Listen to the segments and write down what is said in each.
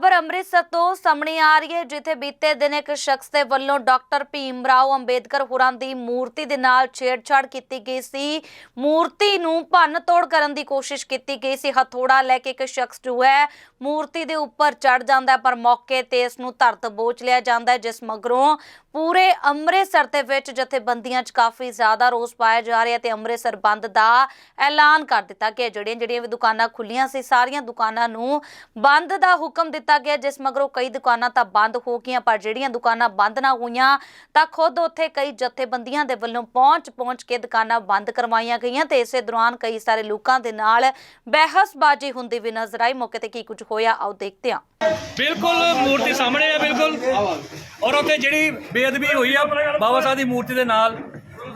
ਖਬਰ ਅੰਮ੍ਰਿਤਸਰ ਤੋਂ ਸਾਹਮਣੇ ਆ ਰਹੀ ਹੈ, ਜਿੱਥੇ ਬੀਤੇ ਦਿਨ ਇੱਕ ਸ਼ਖਸ ਦੇ ਵੱਲੋਂ ਡਾਕਟਰ ਭੀਮ ਰਾਓ ਅੰਬੇਦਕਰ ਹੋਰਾਂ ਦੀ ਮੂਰਤੀ ਦੇ ਨਾਲ ਛੇੜਛਾੜ ਕੀਤੀ ਗਈ ਸੀ। ਮੂਰਤੀ ਨੂੰ ਭੰਨ ਤੋੜ ਕਰਨ ਦੀ ਕੋਸ਼ਿਸ਼ ਕੀਤੀ ਗਈ ਸੀ। ਹਥੋੜਾ ਲੈ ਕੇ ਇੱਕ ਸ਼ਖਸ ਜੋ ਹੈ, ਮੂਰਤੀ ਦੇ ਉੱਪਰ ਚੜ ਜਾਂਦਾ ਪਰ ਮੌਕੇ ਤੇ ਇਸ ਨੂੰ ਧਰਤ ਬੋਚ ਲਿਆ ਜਾਂਦਾ ਹੈ, ਜਿਸ ਮਗਰੋਂ ਪੂਰੇ ਅੰਮ੍ਰਿਤਸਰ ਦੇ ਵਿੱਚ ਜਥੇਬੰਦੀਆਂ 'ਚ ਕਾਫੀ ਜ਼ਿਆਦਾ ਰੋਸ ਪਾਇਆ ਜਾ ਰਿਹਾ ਤੇ ਅੰਮ੍ਰਿਤਸਰ ਬੰਦ ਦਾ ਐਲਾਨ ਕਰ ਦਿੱਤਾ ਕਿ ਜਿਹੜੀਆਂ ਜਿਹੜੀਆਂ ਵੀ ਦੁਕਾਨਾਂ ਖੁੱਲੀਆਂ ਸੀ, ਸਾਰੀਆਂ ਦੁਕਾਨਾਂ ਨੂੰ ਬੰਦ ਦਾ ਹੁਕਮ ਦਿੱਤਾ ਗਿਆ। ਜਿਸ ਮਗਰੋਂ ਕਈ ਦੁਕਾਨਾਂ ਤਾਂ ਬੰਦ ਹੋ ਗਈਆਂ, ਪਰ ਜਿਹੜੀਆਂ ਦੁਕਾਨਾਂ ਬੰਦ ਨਾ ਹੋਈਆਂ, ਤਾਂ ਖੁਦ ਉੱਥੇ ਕਈ ਜਥੇਬੰਦੀਆਂ ਦੇ ਵੱਲੋਂ ਪਹੁੰਚ ਪਹੁੰਚ ਕੇ ਦੁਕਾਨਾਂ ਬੰਦ ਕਰਵਾਈਆਂ ਗਈਆਂ ਤੇ ਇਸੇ ਦੌਰਾਨ ਕਈ ਸਾਰੇ ਲੋਕਾਂ ਦੇ ਨਾਲ ਬਹਿਸਬਾਜ਼ੀ ਹੁੰਦੀ ਵੀ ਨਜ਼ਰ ਆਈ। ਮੌਕੇ ਤੇ ਕੀ ਕੁਝ ਹੋਇਆ, ਆਓ ਦੇਖਦੇ ਹਾਂ। ਬਿਲਕੁਲ ਮੂਰਤੀ ਸਾਹਮਣੇ ਆ, ਬਿਲਕੁਲ। ਔਰ ਉੱਥੇ ਜਿਹੜੀ ਬੇਅਦਬੀ ਹੋਈ ਆ, ਬਾਬਾ ਸਾਹਿਬ ਦੀ ਮੂਰਤੀ ਦੇ ਨਾਲ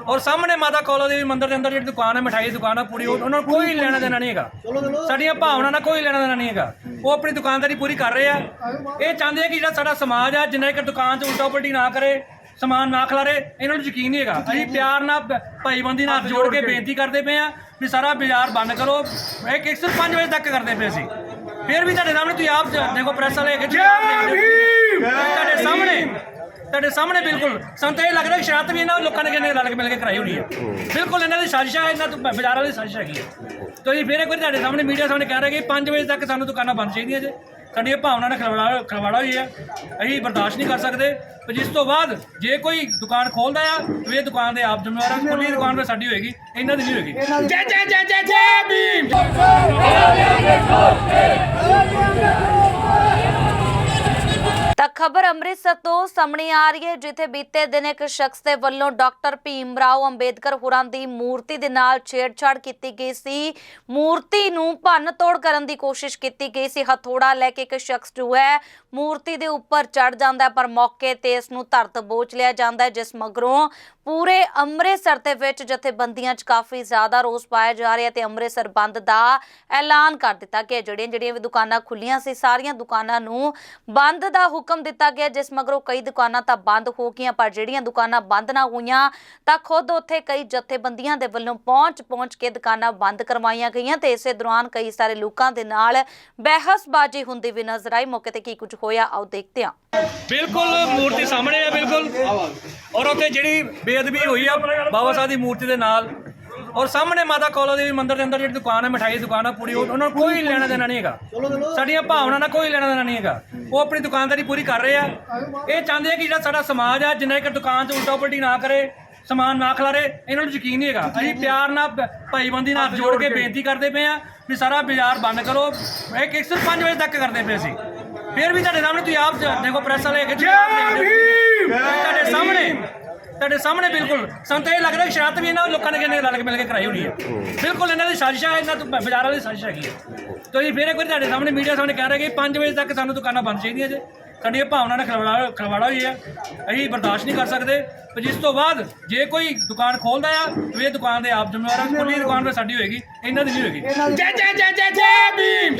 ਔਰ ਸਾਹਮਣੇ ਮਾਤਾ ਕੌਲਾ ਦੇਵੀ ਮੰਦਿਰ ਦੇ ਅੰਦਰ ਜਿਹੜੀ ਦੁਕਾਨ ਹੈ ਮਠਾਈ ਦੀ ਦੁਕਾਨ ਆ ਪੂਰੀ ਉਹ- ਉਹਨਾਂ ਨੂੰ ਕੋਈ ਲੈਣਾ ਦੇਣਾ ਨਹੀਂ ਹੈਗਾ। ਸਾਡੀਆਂ ਭਾਵਨਾ ਨਾਲ ਕੋਈ ਲੈਣਾ ਦੇਣਾ ਨਹੀਂ ਹੈਗਾ। ਉਹ ਆਪਣੀ ਦੁਕਾਨਦਾਰੀ ਪੂਰੀ ਕਰ ਰਹੇ ਆ। ਇਹ ਚਾਹੁੰਦੇ ਆ ਕਿ ਜਿਹੜਾ ਸਾਡਾ ਸਮਾਜ ਆ ਜਿੰਨਾ ਇੱਕ ਦੁਕਾਨ 'ਚ ਉਲਟਾ ਪਲਟੀ ਨਾ ਕਰੇ ਸਮਾਨ ਨਾ ਖਲਾਰੇ ਇਹਨਾਂ ਨੂੰ ਯਕੀਨ ਨਹੀਂ ਹੈਗਾ। ਅਸੀਂ ਪਿਆਰ ਨਾਲ ਭ- ਭਾਈਬੰਦੀ ਨਾਲ ਹੱਥ ਜੋੜ ਕੇ ਬੇਨਤੀ ਕਰਦੇ ਪਏ ਆ ਵੀ ਸਾਰਾ ਬਾਜ਼ਾਰ ਬੰਦ ਕਰੋ। ਇਹ 105 ਵਜੇ ਤੱਕ ਕਰਦੇ ਪਏ ਸੀ ਫਿਰ ਵੀ ਤੁਹਾਡੇ ਸਾਹਮਣੇ ਤੁਸੀਂ ਆਪ ਦੇਖੋ ਪ੍ਰੈਸ ਵਾਲੇ ਹੈਗੇ ਤੁਸੀਂ ਆਪ ਦੇਖਦੇ ਹੋ। ਤੁਹਾਡੇ ਸਾਹਮਣੇ ਤੁਹਾਡੇ ਸਾਹਮਣੇ ਬਿਲਕੁਲ। ਸਾਨੂੰ ਤਾਂ ਇਹ ਲੱਗਦਾ ਕਿ ਸ਼ਰਾਰਤ ਵੀ ਇਹਨਾਂ ਲੋਕਾਂ ਨੇ ਕਿੰਨੇ ਰਲ ਕੇ ਮਿਲ ਕੇ ਕਰਾਈ ਹੋਣੀ ਹੈ। ਬਿਲਕੁਲ ਇਹਨਾਂ ਦੀ ਸਾਜ਼ਿਸ਼ ਹੈ ਇਹਨਾਂ ਤੋਂ ਬਾਜ਼ਾਰ ਵਾਲੀ ਸਾਜ਼ਿਸ਼ ਹੈਗੀ ਹੈ। ਤੁਸੀਂ ਫਿਰ ਇੱਕ ਵਾਰੀ ਤੁਹਾਡੇ ਸਾਹਮਣੇ ਮੀਡੀਆ ਸਾਹਮਣੇ ਕਹਿ ਰਹੇ ਕਿ 5 ਵਜੇ ਤੱਕ ਸਾਨੂੰ ਦੁਕਾਨਾਂ ਬੰਦ ਚਾਹੀਦੀਆਂ ਜੇ। ਸਾਡੀਆਂ ਭਾਵਨਾ ਨਾਲ ਖਲਵਾੜਾ ਖਲਵਾੜਾ ਹੋਈ ਹੈ। ਅਸੀਂ ਬਰਦਾਸ਼ਤ ਨਹੀਂ ਕਰ ਸਕਦੇ। ਪਰ ਜਿਸ ਤੋਂ ਬਾਅਦ ਜੇ ਕੋਈ ਦੁਕਾਨ ਖੋਲਦਾ ਆ ਤੇ ਇਹ ਦੁਕਾਨ ਦੇ ਆਪ ਜ਼ਿੰਮੇਵਾਰ ਆ। ਖੁੱਲੀ ਦੁਕਾਨ ਤੇ ਸਾਡੀ ਹੋਏਗੀ ਇਹਨਾਂ ਦੀ ਨਹੀਂ ਹੋਏਗੀ। ਜੈ ਜੈ ਜੈ ਜੈ ਜੈ ਭੀਮ! ਖਬਰ ਅੰਮ੍ਰਿਤਸਰ ਤੋਂ ਸਾਹਮਣੇ ਆ ਰਹੀ ਹੈ, ਜਿੱਥੇ ਬੀਤੇ ਦਿਨ ਇੱਕ ਸ਼ਖਸ ਦੇ ਵੱਲੋਂ ਡਾਕਟਰ ਭੀਮ ਰਾਓ ਅੰਬੇਦਕਰ ਹੋਰਾਂ ਦੀ ਮੂਰਤੀ ਦੇ ਨਾਲ ਛੇੜਛਾੜ ਕੀਤੀ ਗਈ ਸੀ। ਮੂਰਤੀ ਨੂੰ ਭੰਨ ਤੋੜ ਕਰਨ ਦੀ ਕੋਸ਼ਿਸ਼ ਕੀਤੀ ਗਈ ਸੀ। ਹਥੋੜਾ ਲੈ ਕੇ ਇੱਕ ਸ਼ਖਸ ਜੋ ਹੈ, ਮੂਰਤੀ ਦੇ ਉੱਪਰ ਚੜ ਜਾਂਦਾ ਪਰ ਮੌਕੇ ਤੇ ਇਸ ਨੂੰ ਧਰਤ ਬੋਚ ਲਿਆ ਜਾਂਦਾ ਹੈ, ਜਿਸ ਮਗਰੋਂ ਪੂਰੇ ਅੰਮ੍ਰਿਤਸਰ ਦੇ ਵਿੱਚ ਜਥੇਬੰਦੀਆਂ 'ਚ ਕਾਫੀ ਜ਼ਿਆਦਾ ਰੋਸ ਪਾਇਆ ਜਾ ਰਿਹਾ ਤੇ ਅੰਮ੍ਰਿਤਸਰ ਬੰਦ ਦਾ ਐਲਾਨ ਕਰ ਦਿੱਤਾ ਕਿ ਜਿਹੜੀਆਂ ਜਿਹੜੀਆਂ ਵੀ ਦੁਕਾਨਾਂ ਖੁੱਲੀਆਂ ਸੀ, ਸਾਰੀਆਂ ਦੁਕਾਨਾਂ ਨੂੰ ਬੰਦ ਦਾ ਹੁਕਮ ਦਿੱਤਾ ਗਿਆ, ਜਿਸ ਮਗਰੋਂ ਕਈ ਦੁਕਾਨਾਂ ਤਾਂ ਬੰਦ ਹੋ ਗਈਆਂ, ਪਰ ਜਿਹੜੀਆਂ ਦੁਕਾਨਾਂ ਬੰਦ ਨਾ ਹੋਈਆਂ, ਤਾਂ ਖੁਦ ਉੱਥੇ ਕਈ ਜਥੇਬੰਦੀਆਂ ਦੇ ਵੱਲੋਂ ਪਹੁੰਚ ਪਹੁੰਚ ਕੇ ਦੁਕਾਨਾਂ ਬੰਦ ਕਰਵਾਈਆਂ ਗਈਆਂ ਤੇ ਇਸੇ ਦੌਰਾਨ ਕਈ ਸਾਰੇ ਲੋਕਾਂ ਦੇ ਨਾਲ ਬਹਿਸਬਾਜ਼ੀ ਹੁੰਦੀ ਵੀ ਨਜ਼ਰ ਆਈ। ਮੌਕੇ ਤੇ ਕੀ ਕੁਝ ਹੋਇਆ, ਆਓ ਦੇਖਦੇ ਹਾਂ। ਬਿਲਕੁਲ ਮੂਰਤੀ ਸਾਹਮਣੇ ਆ, ਬਿਲਕੁਲ। ਔਰ ਉੱਥੇ ਜਿਹੜੀ ਬੇਅਦਬੀ ਹੋਈ ਆ, ਬਾਬਾ ਸਾਹਿਬ ਦੀ ਮੂਰਤੀ ਦੇ ਨਾਲ ਔਰ ਸਾਹਮਣੇ ਮਾਤਾ ਕੌਲਾ ਦੇਵੀ ਮੰਦਿਰ ਦੇ ਅੰਦਰ ਜਿਹੜੀ ਦੁਕਾਨ ਹੈ ਮਠਾਈ ਦੀ ਦੁਕਾਨ ਆ ਪੂਰੀ ਉਹ- ਉਹਨਾਂ ਨੂੰ ਕੋਈ ਲੈਣਾ ਦੇਣਾ ਨਹੀਂ ਹੈਗਾ। ਸਾਡੀਆਂ ਭਾਵਨਾ ਨਾਲ ਕੋਈ ਲੈਣਾ ਦੇਣਾ ਨਹੀਂ ਹੈਗਾ। ਉਹ ਆਪਣੀ ਦੁਕਾਨਦਾਰੀ ਪੂਰੀ ਕਰ ਰਹੇ ਆ। ਇਹ ਚਾਹੁੰਦੇ ਆ ਕਿ ਜਿਹੜਾ ਸਾਡਾ ਸਮਾਜ ਆ ਜਿੰਨਾ ਇੱਕ ਦੁਕਾਨ 'ਚ ਉਲਟਾ ਪਲਟੀ ਨਾ ਕਰੇ ਸਮਾਨ ਨਾ ਖਲਾਰੇ ਇਹਨਾਂ ਨੂੰ ਯਕੀਨ ਨਹੀਂ ਹੈਗਾ। ਅਸੀਂ ਪਿਆਰ ਨਾਲ ਭ- ਭਾਈਬੰਦੀ ਨਾਲ ਹੱਥ ਜੋੜ ਕੇ ਬੇਨਤੀ ਕਰਦੇ ਪਏ ਆ ਵੀ ਸਾਰਾ ਬਾਜ਼ਾਰ ਬੰਦ ਕਰੋ। ਇਹ 105 ਵਜੇ ਤੱਕ ਕਰਦੇ ਪਏ ਸੀ। ਫਿਰ ਵੀ ਤੁਹਾਡੇ ਸਾਹਮਣੇ ਤੁਸੀਂ ਆਪ ਦੇਖੋ ਪ੍ਰੈਸ ਵਾਲੇ ਹੈਗੇ ਤੁਸੀਂ ਆਪ ਦੇਖਦੇ ਹੋ। ਤੁਹਾਡੇ ਸਾਹਮਣੇ ਤੁਹਾਡੇ ਸਾਹਮਣੇ ਬਿਲਕੁਲ ਸਾਨੂੰ ਤਾਂ ਇਹ ਲੱਗਦਾ ਕਿ ਸ਼ਰਾਰਤ ਵੀ ਇਹਨਾਂ ਲੋਕਾਂ ਨੇ ਕਿੰਨੇ ਰਲ ਕੇ ਮਿਲ ਕੇ ਕਰਾਈ ਹੋਣੀ ਹੈ। ਬਿਲਕੁਲ ਇਹਨਾਂ ਦੀ ਸਾਜ਼ਿਸ਼ ਹੈ ਇਹਨਾਂ ਤੋਂ ਬਾਜ਼ਾਰ ਵਾਲੀ ਸਾਜ਼ਿਸ਼ ਹੈਗੀ ਹੈ। ਤੁਸੀਂ ਫਿਰ ਇੱਕ ਵਾਰੀ ਤੁਹਾਡੇ ਸਾਹਮਣੇ ਮੀਡੀਆ ਸਾਹਮਣੇ ਕਹਿ ਰਹੇ ਕਿ 5 ਵਜੇ ਤੱਕ ਸਾਨੂੰ ਦੁਕਾਨਾਂ ਬੰਦ ਚਾਹੀਦੀਆਂ ਜੇ। ਸਾਡੀਆਂ ਭਾਵਨਾ ਨਾਲ ਖਲਵਾੜਾ ਖਲਵਾੜਾ ਹੋਈ ਹੈ। ਅਸੀਂ ਬਰਦਾਸ਼ਤ ਨਹੀਂ ਕਰ ਸਕਦੇ। ਪਰ ਜਿਸ ਤੋਂ ਬਾਅਦ ਜੇ ਕੋਈ ਦੁਕਾਨ ਖੋਲਦਾ ਆ ਤੇ ਇਹ ਦੁਕਾਨ ਦੇ ਆਪ ਜ਼ਿੰਮੇਵਾਰ ਆ ਖੁੱਲੀ ਦੁਕਾਨ ਤੇ ਸਾਡੀ ਹੋਏਗੀ ਇਹਨਾਂ ਦੀ ਨਹੀਂ ਹੋਏਗੀ। ਜੈ ਜੈ ਜੈ ਜੈ ਜੈ ਭੀਮ!